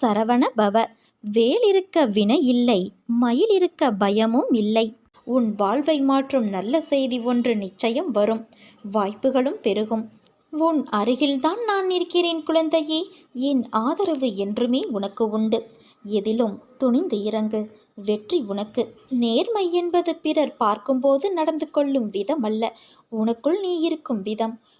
சரவண பவ. வேல் இருக்க வினை இல்லை மயில் இருக்க பயமும் இல்லை. உன் வாழ்வை மாற்றும் நல்ல செய்தி ஒன்று நிச்சயம் வரும் வாய்ப்புகளும் பெருகும். உன் அருகில்தான் நான் இருக்கிறேன் குழந்தையே என் ஆதரவு என்றுமே உனக்கு உண்டு. எதிலும் துணிந்து இறங்கு வெற்றி உனக்கு. நேர்மை என்பது பிறர் பார்க்கும்போது நடந்து கொள்ளும் விதம் அல்ல உனக்குள் நீ இருக்கும் விதம்.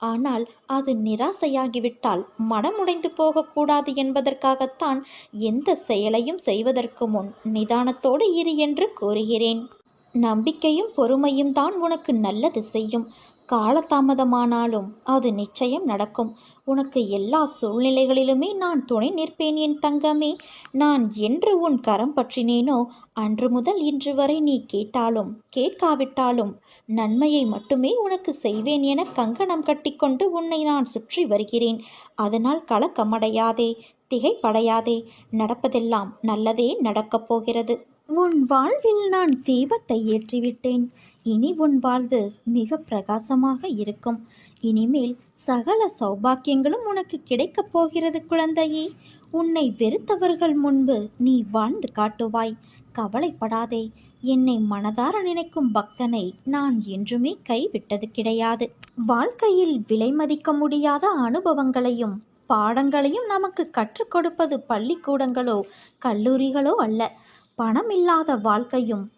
ஆனால் அது நிராசையாகிவிட்டால் மனமுடைந்து போகக்கூடாது என்பதற்காகத்தான் எந்த செயலையும் செய்வதற்கு முன் நிதானத்தோடு இரு என்று கூறுகிறேன். நம்பிக்கையும் பொறுமையும் தான் உனக்கு நல்லது செய்யும். காலதாமதமானாலும் அது நிச்சயம் நடக்கும். உனக்கு எல்லா சூழ்நிலைகளிலுமே நான் துணை நிற்பேன் என் தங்கமே. நான் என்று உன் கரம் பற்றினேனோ? அன்று முதல் இன்று வரை நீ கேட்டாலும் கேட்காவிட்டாலும் நன்மையை மட்டுமே உனக்கு செய்வேன் என கங்கணம் கட்டிக்கொண்டு உன்னை நான் சுற்றி வருகிறேன். அதனால் கலக்கமடையாதே திகைப்படையாதே. நடப்பதெல்லாம் நல்லதே நடக்கப் போகிறது உன் வாழ்வில் நான் தீபத்தை ஏற்றிவிட்டேன். இனி உன் வாழ்வு மிக பிரகாசமாக இருக்கும். இனிமேல் சகல சௌபாக்கியங்களும் உனக்கு கிடைக்கப் போகிறது குழந்தையே. உன்னை வெறுத்தவர்கள் முன்பு நீ வாழ்ந்து காட்டுவாய். கவலைப்படாதே. என்னை மனதார நினைக்கும் பக்தனை நான் என்றுமே கைவிட்டது கிடையாது. வாழ்க்கையில் விலை மதிக்க முடியாத அனுபவங்களையும் பாடங்களையும் நமக்கு கற்றுக் கொடுப்பது பள்ளிக்கூடங்களோ கல்லூரிகளோ அல்ல. பணமில்லாத வாழ்க்கையும்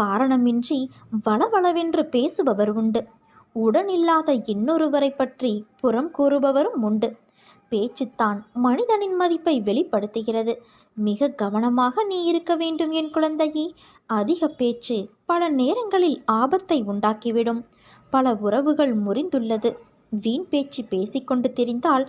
காரணமின்றி வளவளவென்று பேசுபவர் உண்டு. உடனில்லாத இன்னொருவரை பற்றி புறம் கூறுபவரும் உண்டு. பேச்சுத்தான் மனிதனின் மதிப்பை வெளிப்படுத்துகிறது. மிக கவனமாக நீ இருக்க வேண்டும் என் குழந்தையே. அதிக பேச்சு பல நேரங்களில் ஆபத்தை உண்டாக்கிவிடும். பல உறவுகள் முறிந்துள்ளது. வீண் பேச்சு பேசிக்கொண்டு தெரிந்தால்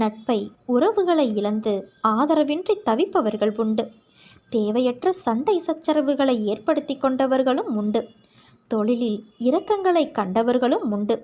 நட்பை உறவுகளை இழந்து ஆதரவின்றி தவிப்பவர்கள் உண்டு. தேவையற்ற சண்டை சச்சரவுகளை ஏற்படுத்தி கொண்டவர்களும் உண்டு. தொழிலில் இரக்கங்களை கண்டவர்களும் உண்டு.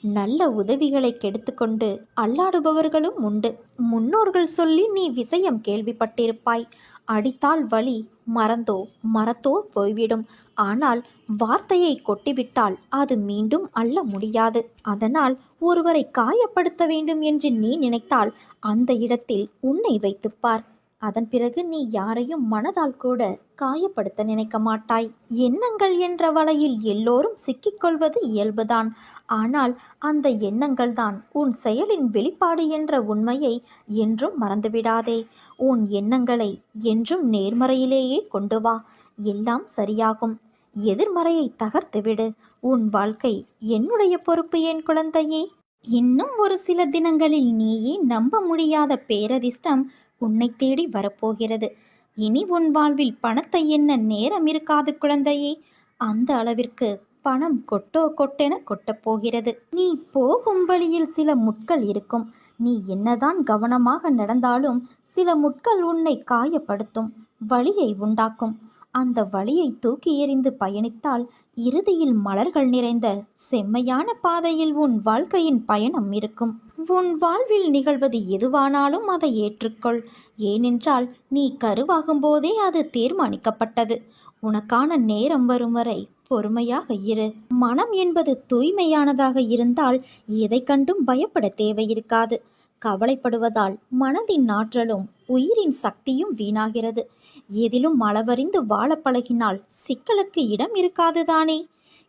நல்ல உதவிகளை கெடுத்துக்கொண்டு அல்லாடுபவர்களும் உண்டு. முன்னோர்கள் சொல்லி நீ விஷயம் கேள்விப்பட்டிருப்பாய். அடித்தால் வழி மறந்தோ மரத்தோ போய்விடும். ஆனால் வார்த்தையை கொட்டிவிட்டால் அது மீண்டும் அள்ள முடியாது. அதனால் ஒருவரை காயப்படுத்த வேண்டும் என்று நீ நினைத்தால் அந்த இடத்தில் உன்னை வைத்துப்பார். அதன் பிறகு நீ யாரையும் மனதால் கூட காயப்படுத்த நினைக்க மாட்டாய். எண்ணங்கள் என்ற வலையில் எல்லோரும் சிக்கிக்கொள்வது இயல்புதான். ஆனால் அந்த எண்ணங்கள்தான் உன் செயலின் வெளிப்பாடு என்ற உண்மையை என்றும் மறந்துவிடாதே. உன் எண்ணங்களை என்றும் நேர்மறையிலேயே கொண்டு வா. எல்லாம் சரியாகும். எதிர்மறையை தகர்த்துவிடு உன் வாழ்க்கை என்னுடைய பொறுப்பு என் குழந்தையே? இன்னும் ஒரு சில தினங்களில் நீயே நம்ப முடியாத பேரதிர்ஷ்டம் உன்னை தேடி வரப்போகிறது. இனி உன் வாழ்வில் பணத்தை என்ன நேரம் இருக்காது குழந்தையே. அந்த அளவிற்கு பணம் கொட்டோ கொட்டென கொட்டப்போகிறது நீ போகும் வழியில் சில முட்கள் இருக்கும். நீ என்னதான் கவனமாக நடந்தாலும் சில முட்கள் உன்னை காயப்படுத்தும் வழியை உண்டாக்கும். அந்த வழியை தூக்கி எறிந்து பயணித்தால் இறுதியில் மலர்கள் நிறைந்த செம்மையான பாதையில் உன் வாழ்க்கையின் பயணம் இருக்கும். உன் வாழ்வில் நிகழ்வது எதுவானாலும் அதை ஏற்றுக்கொள். ஏனென்றால் நீ கருவாகும் போதே அது தீர்மானிக்கப்பட்டது. உனக்கான நேரம் வரும் வரை பொறுமையாக இரு. மனம் என்பது தூய்மையானதாக இருந்தால் எதை கண்டும் பயப்பட தேவையிருக்காது. கவலைப்படுவதால் மனதின் ஆற்றலும் உயிரின் சக்தியும் வீணாகிறது. எதிலும் அளவறிந்து வாழ பழகினால் சிக்கலுக்கு இடம் இருக்காதுதானே?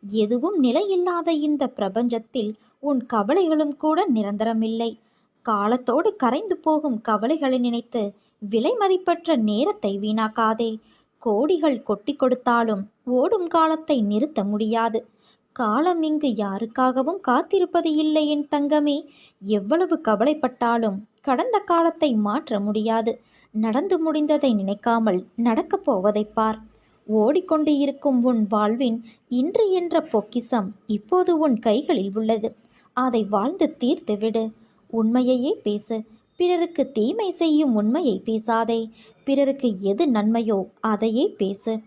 எதுவும் நிலையில்லாத இந்த பிரபஞ்சத்தில் உன் கவலைகளும் கூட நிரந்தரமில்லை. காலத்தோடு கரைந்து போகும் கவலைகளை நினைத்து விலை மதிப்பற்ற நேரத்தை வீணாக்காதே. கோடிகள் கொட்டி கொடுத்தாலும் ஓடும் காலத்தை நிறுத்த முடியாது. காலம் இங்கு யாருக்காகவும் காத்திருப்பது இல்லை என் தங்கமே. எவ்வளவு கவலைப்பட்டாலும் கடந்த காலத்தை மாற்ற முடியாது. நடந்து முடிந்ததை நினைக்காமல் நடக்கப் போவதைப் பார். ஓடிக்கொண்டு இருக்கும் உன் வாழ்வின் இன்று என்ற பொக்கிசம் இப்போது உன் கைகளில் உள்ளது. அதை வாழ்ந்து தீர்த்து விடு. உண்மையையே பேசு. பிறருக்கு தீமை செய்யும் உண்மையை பேசாதே. பிறருக்கு எது நன்மையோ அதையே பேசு.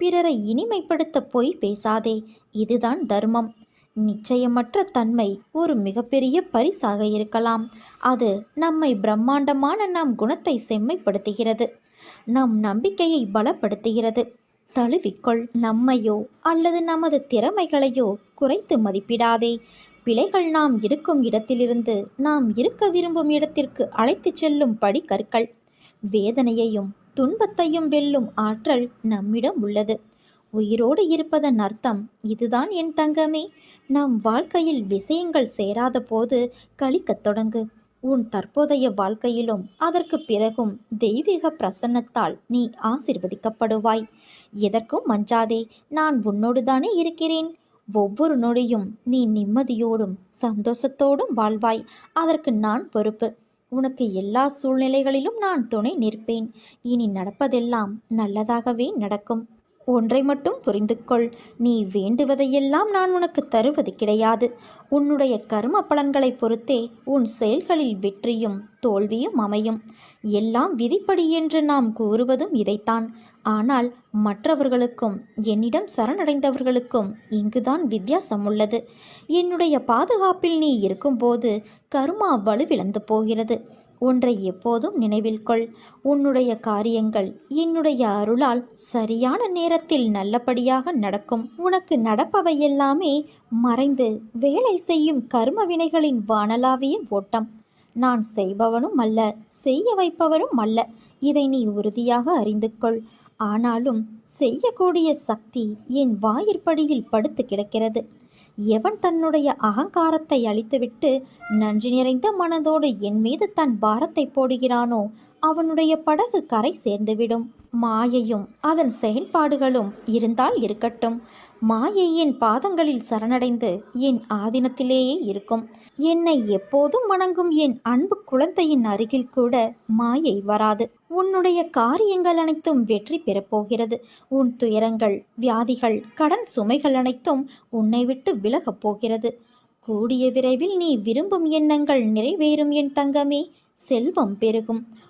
பிறரை இனிமைப்படுத்த போய் பேசாதே. இதுதான் தர்மம். நிச்சயமற்ற தன்மை ஒரு மிகப்பெரிய பரிசாக இருக்கலாம். அது நம்மை பிரம்மாண்டமான நம் குணத்தை செம்மைப்படுத்துகிறது. நம் நம்பிக்கையை பலப்படுத்துகிறது. தழுவிக்கொள். நம்மையோ அல்லது நமது திறமைகளையோ குறைத்து மதிப்பிடாதே. பிழைகள் நாம் இருக்கும் இடத்திலிருந்து நாம் இருக்க விரும்பும் இடத்திற்கு அழைத்துச் செல்லும் படிக்கற்கள். வேதனையையும் துன்பத்தையும் வெல்லும் ஆற்றல் நம்மிடம் உள்ளது. உயிரோடு இருப்பதன் அர்த்தம் இதுதான் என் தங்கமே. நம் வாழ்க்கையில் விஷயங்கள் சேராத போது கழிக்கத் தொடங்கு. உன் தற்போதைய வாழ்க்கையிலும் அதற்கு பிறகும் தெய்வீக பிரசன்னத்தால் நீ ஆசிர்வதிக்கப்படுவாய். எதற்கும் மஞ்சாதே நான் உன்னோடு தானே இருக்கிறேன். ஒவ்வொரு நொடியும் நீ நிம்மதியோடும் சந்தோஷத்தோடும் வாழ்வாய். அதற்கு நான் பொறுப்பு. உனக்கு எல்லா சூழ்நிலைகளிலும் நான் துணை நிற்பேன். இனி நடப்பதெல்லாம் நல்லதாகவே நடக்கும். ஒன்றை மட்டும் புரிந்து கொள் நீ வேண்டுவதையெல்லாம் நான் உனக்கு தருவது கிடையாது. உன்னுடைய கர்ம பலன்களை பொறுத்தே உன் செயல்களில் வெற்றியும் தோல்வியும் அமையும். எல்லாம் விதிப்படி என்று நாம் கூறுவதும் இதைத்தான். ஆனால் மற்றவர்களுக்கும் என்னிடம் சரணடைந்தவர்களுக்கும் இங்குதான் வித்தியாசம் உள்ளது என்னுடைய பாதுகாப்பில் நீ இருக்கும்போது கருமா வலுவிழந்து போகிறது. ஒன்றை எப்போதும் நினைவில் கொள். உன்னுடைய காரியங்கள் என்னுடைய அருளால் சரியான நேரத்தில் நல்லபடியாக நடக்கும். உனக்கு நடப்பவை எல்லாமே மறைந்து வேலை செய்யும் கர்ம வினைகளின் வானலாவிய ஓட்டம். நான் செய்பவனும் அல்ல செய்ய வைப்பவரும் அல்ல. இதை நீ உறுதியாக அறிந்து கொள் ஆனாலும் செய்யக்கூடிய சக்தி என் வாயிற்படியில் படுத்து கிடக்கிறது. எவன் தன்னுடைய அகங்காரத்தை அழித்துவிட்டு நன்றி நிறைந்த மனதோடு என் மீது தன் பாரத்தை போடுகிறானோ அவனுடைய படகு கரை சேர்ந்துவிடும். மாயையும் அதன் செயல்பாடுகளும் இருந்தால் இருக்கட்டும். மாயை என் பாதங்களில் சரணடைந்து என் ஆதீனத்திலேயே இருக்கும். என்னை எப்போதும் வணங்கும் என் அன்பு குழந்தையின் அருகில் கூட மாயை வராது. உன்னுடைய காரியங்கள் அனைத்தும் வெற்றி பெறப்போகிறது உன் துயரங்கள் வியாதிகள் கடன் சுமைகள் அனைத்தும் உன்னை விட்டு விலகப் போகிறது. கூடிய விரைவில் நீ விரும்பும் எண்ணங்கள் நிறைவேறும் என் தங்கமே. செல்வம் பெருகும்.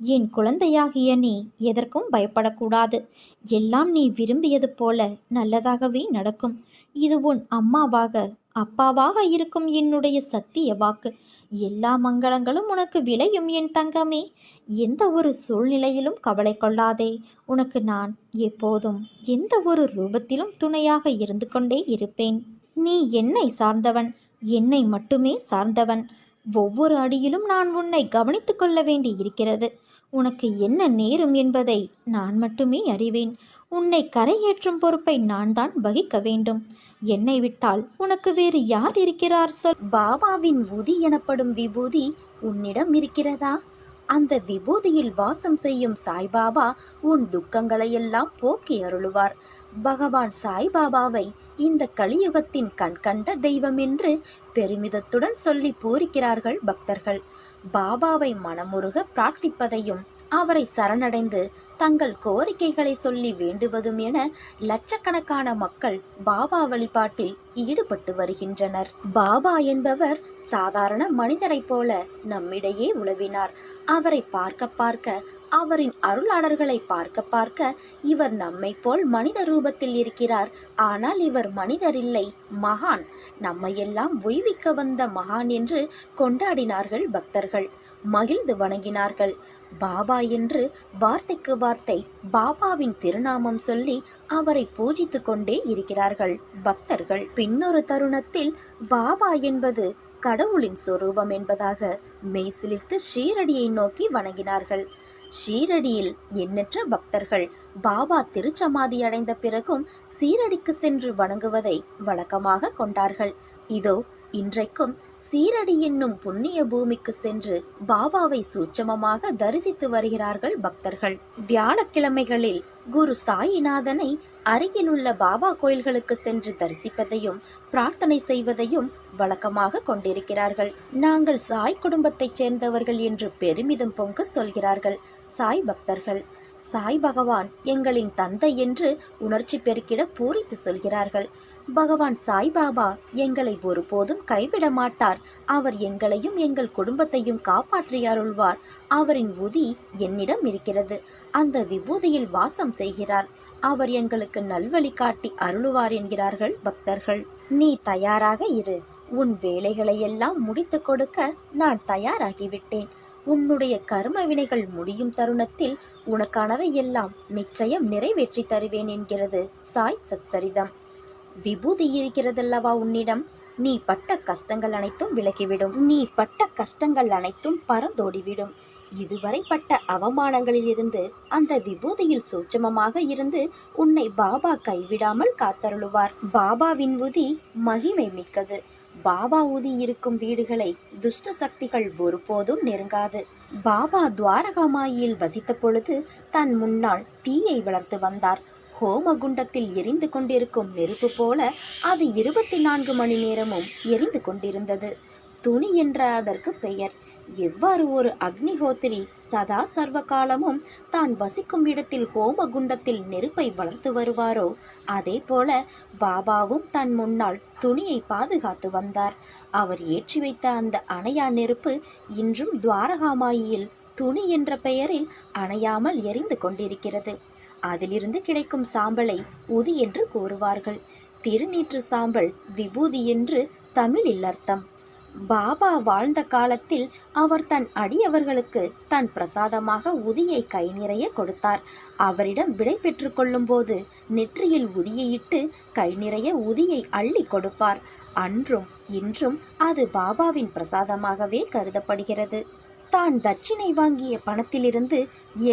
என் குழந்தையாகிய நீ எதற்கும் பயப்படக்கூடாது. எல்லாம் நீ விரும்பியது போல நல்லதாகவே நடக்கும். இது உன் அம்மாவாக அப்பாவாக இருக்கும் என்னுடைய சத்திய வாக்கு. எல்லா மங்களங்களும் உனக்கு விளையும் என் தங்கமே. எந்த ஒரு சூழ்நிலையிலும் கவலை கொள்ளாதே. உனக்கு நான் எப்போதும் எந்த ஒரு ரூபத்திலும் துணையாக இருந்து கொண்டே இருப்பேன். நீ என்னை சார்ந்தவன் என்னை மட்டுமே சார்ந்தவன். ஒவ்வொரு அடியிலும் நான் உன்னை கவனித்துக் கொள்ள வேண்டி இருக்கிறது. உனக்கு என்ன நேரும் என்பதை நான் மட்டுமே அறிவேன். உன்னை கரையேற்றும் பொறுப்பை நான் தான் வகிக்க வேண்டும். என்னை விட்டால் உனக்கு வேறு யார் இருக்கிறார் சொல். பாபாவின் உதி எனப்படும் விபூதி உன்னிடம் இருக்கிறதா? அந்த விபூதியில் வாசம் செய்யும் சாய்பாபா உன் துக்கங்களையெல்லாம் போக்கி அருளுவார். பகவான் சாய்பாபாவை இந்த கலியுகத்தின் கண்கண்ட தெய்வம் என்று பெருமிதத்துடன் சொல்லி பூரிக்கிறார்கள் பக்தர்கள். பாபாவை மனமுருக பிரார்த்திப்பதையும் அவரை சரணடைந்து தங்கள் கோரிக்கைகளை சொல்லி வேண்டுவதும் என லட்சக்கணக்கான மக்கள் பாபா வழிபாட்டில் ஈடுபட்டு வருகின்றனர். பாபா என்பவர் சாதாரண மனிதரைப் போல நம்மிடையே உழவினார் அவரை பார்க்க பார்க்க அவரின் அருளாளர்களை பார்க்க பார்க்க இவர் நம்மை போல் மனித ரூபத்தில் இருக்கிறார். ஆனால் இவர் மனிதர் இல்லை மகான். நம்மையெல்லாம் ஒய்விக்க வந்த மகான் என்று கொண்டாடினார்கள் பக்தர்கள். மகிழ்ந்து வணங்கினார்கள். பாபா என்று வார்த்தைக்கு வார்த்தை பாபாவின் திருநாமம் சொல்லி அவரை பூஜித்து கொண்டே இருக்கிறார்கள் பக்தர்கள். பின்னொரு தருணத்தில் பாபா என்பது கடவுளின் சொரூபம் என்பதாக மெய்சிலிர்த்து ஷீரடியை நோக்கி வணங்கினார்கள். ஷீரடியில் எண்ணற்ற பக்தர்கள் பாபா திருச்சமாதி அடைந்த பிறகும் சீரடிக்கு சென்று வணங்குவதை வழக்கமாக கொண்டார்கள். இதோ இன்றைக்கும் சீரடி என்னும் புண்ணிய பூமிக்கு சென்று பாபாவை சூட்சமமாக தரிசித்து வருகிறார்கள் பக்தர்கள். வியாழக்கிழமைகளில் குரு சாயிநாதனை அருகிலுள்ள பாபா கோயில்களுக்கு சென்று தரிசிப்பதையும் பிரார்த்தனை செய்வதையும் வழக்கமாக கொண்டிருக்கிறார்கள். நாங்கள் சாய் குடும்பத்தைச் சேர்ந்தவர்கள் என்று பெருமிதம் பொங்க சொல்கிறார்கள். சாய் பக்தர்கள். சாய் பகவான் எங்களின் தந்தை என்று உணர்ச்சி பெருக்கிட பூரித்து சொல்கிறார்கள். பகவான் சாய்பாபா எங்களை ஒருபோதும் கைவிட மாட்டார். அவர் எங்களையும் எங்கள் குடும்பத்தையும் காப்பாற்றி அருள்வார். அவரின் உதி என்னிடம் இருக்கிறது. அந்த விபூதியில் வாசம் செய்கிறார். அவர் எங்களுக்கு நல்வழி காட்டி அருளுவார் என்கிறார்கள் பக்தர்கள். நீ தயாராக இரு. உன் வேலைகளை எல்லாம் முடித்து கொடுக்க நான் தயாராகிவிட்டேன். உன்னுடைய கர்ம வினைகள் முடியும் தருணத்தில் உனக்கானதை எல்லாம் நிச்சயம் நிறைவேற்றி தருவேன் என்கிறது சாய் சத்சரிதம் விபூதி இருக்கிறதல்லவா உன்னிடம்? நீ பட்ட கஷ்டங்கள் அனைத்தும் விலகிவிடும். நீ பட்ட கஷ்டங்கள் அனைத்தும் பறந்தோடிவிடும். இதுவரை பட்ட அவமானங்களிலிருந்து அந்த விபூதியில் சூட்சமமாக இருந்து உன்னை பாபா கைவிடாமல் காத்தருளுவார். பாபாவின் உதி மகிமை மிக்கது. பாபா உதி இருக்கும் வீடுகளை துஷ்ட சக்திகள் ஒருபோதும் நெருங்காது. பாபா துவாரகாமாயில் வசித்த பொழுது தன் முன்னால் தீயை வளர்த்து வந்தார். ஹோமகுண்டத்தில் எரிந்து கொண்டிருக்கும் நெருப்பு போல அது இருபத்தி நான்கு மணி நேரமும் எரிந்து கொண்டிருந்தது. துணி என்ற அதற்கு பெயர். எவ்வாறு ஒரு அக்னிஹோத்திரி சதா சர்வ காலமும் தான் வசிக்கும் இடத்தில் ஹோம குண்டத்தில் நெருப்பை வளர்த்து வருவாரோ? அதே போல பாபாவும் தன் முன்னால் துணியை பாதுகாத்து வந்தார். அவர் ஏற்றி வைத்த அந்த அணையா நெருப்பு இன்றும் துவாரகாமாயில் துணி என்ற பெயரில் அணையாமல் எரிந்து கொண்டிருக்கிறது. அதிலிருந்து கிடைக்கும் சாம்பலை உதி என்று கூறுவார்கள். திருநீற்று சாம்பல் விபூதி என்று தமிழில் அர்த்தம். பாபா வாழ்ந்த காலத்தில் அவர் தன் அடியவர்களுக்கு தன் பிரசாதமாக உதியை கை நிறைய கொடுத்தார். அவரிடம் விடை பெற்று கொள்ளும்போது நெற்றியில் உதியையிட்டு கை நிறைய உதியை அள்ளி கொடுப்பார். அன்றும் இன்றும் அது பாபாவின் பிரசாதமாகவே கருதப்படுகிறது. தான் தட்சிணை வாங்கிய பணத்திலிருந்து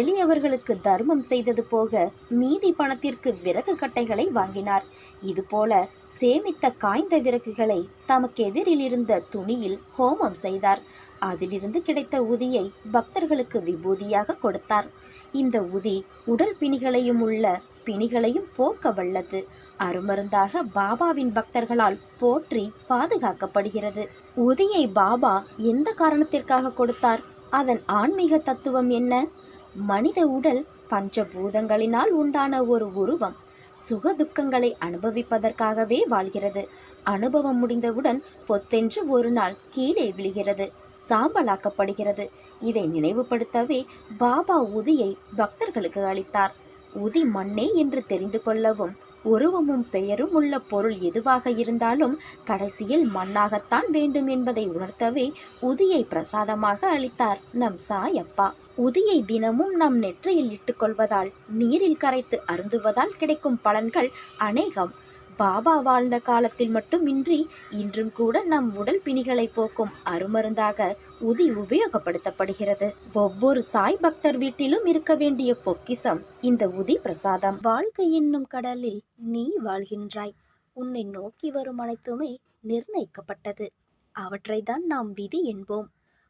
எளியவர்களுக்கு தர்மம் செய்தது போக மீதி பணத்திற்கு விறகு கட்டைகளை வாங்கினார். இதுபோல சேமித்த காய்ந்த விறகுகளை தமக்கு எதிரில் இருந்த துணியில் ஹோமம் செய்தார். அதிலிருந்து கிடைத்த உதியை பக்தர்களுக்கு விபூதியாக கொடுத்தார். இந்த உதி உடல் பிணிகளையும் உள்ள பிணிகளையும் போக்க வல்லது. அருமருந்தாக பாபாவின் பக்தர்களால் போற்றி பாதுகாக்கப்படுகிறது. உதியை பாபா எந்த காரணத்திற்காக கொடுத்தார்? அதன் ஆன்மீக தத்துவம் என்ன? மனித உடல் பஞ்சபூதங்களினால் உண்டான ஒரு உருவம் சுக துக்கங்களை அனுபவிப்பதற்காகவே வாழ்கிறது. அனுபவம் முடிந்தவுடன் பொத்தென்று ஒரு நாள் கீழே விழுகிறது சாம்பலாக்கப்படுகிறது. இதை நினைவுபடுத்தவே பாபா உதியை பக்தர்களுக்கு அளித்தார். உதி மண்ணே என்று தெரிந்து கொள்ளவும் உருவமும் பெயரும் உள்ள பொருள் எதுவாக இருந்தாலும் கடைசியில் மண்ணாகத்தான் வேண்டும் என்பதை உணர்த்தவே உதியை பிரசாதமாக அளித்தார் நம் சாயப்பா. உதியை தினமும் நம் நெற்றியில் இட்டுக்கொள்வதால் நீரில் கரைத்து அருந்துவதால் கிடைக்கும் பலன்கள் அநேகம். பாபா வாழ்ந்த காலத்தில் மட்டுமின்றி இன்றும் கூட நம் உடல் பிணிகளை போக்கும் அருமருந்தாக உதி உபயோகப்படுத்தப்படுகிறது. ஒவ்வொரு சாய் பக்தர் வீட்டிலும் இருக்க வேண்டிய பொக்கிசம் இந்த உதி பிரசாதம். வாழ்க்கை என்னும் கடலில் நீ வாழ்கின்றாய். உன்னை நோக்கி வரும் அனைத்துமே நிர்ணயிக்கப்பட்டது. அவற்றைதான் நாம் விதி என்போம்.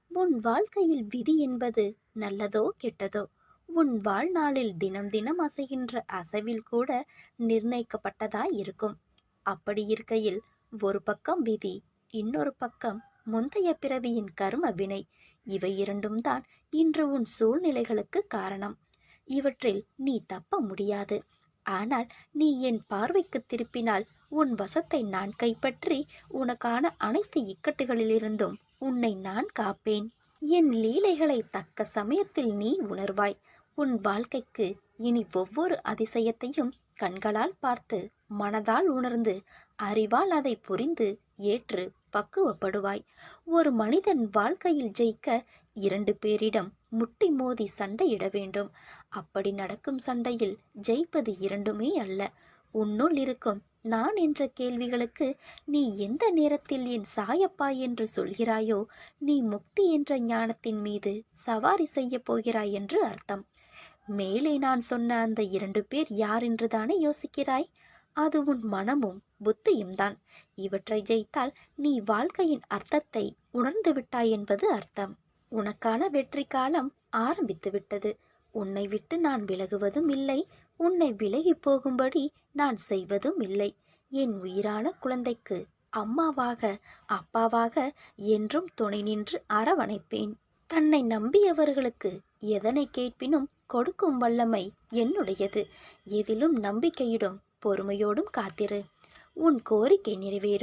உன் வாழ்க்கையில் விதி என்பது நல்லதோ கெட்டதோ? உன் வாழ்நாளில் தினம் தினம் அசைகின்ற அசைவில் கூட நிர்ணயிக்கப்பட்டதாய் இருக்கும். அப்படி இருக்கையில் ஒரு பக்கம் விதி இன்னொரு பக்கம் முந்தைய பிறவியின் கர்ம வினை. இவை இரண்டும் தான் இன்று உன் சூழ்நிலைகளுக்கு காரணம். இவற்றில் நீ தப்ப முடியாது. ஆனால் நீ என் பார்வைக்கு திருப்பினால் உன் வசத்தை நான் கைப்பற்றி உனக்கான அனைத்து இக்கட்டுகளிலிருந்தும் உன்னை நான் காப்பேன். என் லீலைகளை தக்க சமயத்தில் நீ உணர்வாய். உன் வாழ்க்கைக்கு இனி ஒவ்வொரு அதிசயத்தையும் கண்களால் பார்த்து மனதால் உணர்ந்து அறிவால் அதை புரிந்து ஏற்று பக்குவப்படுவாய். ஒரு மனிதன் வாழ்க்கையில் ஜெயிக்க இரண்டு பேரிடம் முட்டி மோதி சண்டையிட வேண்டும். அப்படி நடக்கும் சண்டையில் ஜெயிப்பது இரண்டுமே அல்ல. உன்னுள் இருக்கும் நான் என்ற கேள்விகளுக்கு நீ எந்த நேரத்தில் என் சாயப்பா என்று சொல்கிறாயோ நீ முக்தி என்ற ஞானத்தின் மீது சவாரி செய்யப் போகிறாய் என்று அர்த்தம். மேலே நான் சொன்ன அந்த இரண்டு பேர் யார் என்று தானே யோசிக்கிறாய்? அது உன் மனமும் புத்தியும் தான். இவற்றை ஜெயித்தால் நீ வாழ்க்கையின் அர்த்தத்தை உணர்ந்து விட்டாய் என்பது அர்த்தம். உனக்கான வெற்றி காலம் ஆரம்பித்து விட்டது. உன்னை விட்டு நான் விலகுவதும் இல்லை. உன்னை விலகி போகும்படி நான் செய்வதும் இல்லை. என் உயிரான குழந்தைக்கு அம்மாவாக அப்பாவாக என்றும் துணை நின்று அரவணைப்பேன். தன்னை நம்பியவர்களுக்கு எதனை கேட்பினும் கொடுக்கும் வல்லமை என்னுடையது. எதிலும் நம்பிக்கையிடும் பொறுமையோடும் காத்திரு. உன் கோரிக்கை நிறைவேறும்.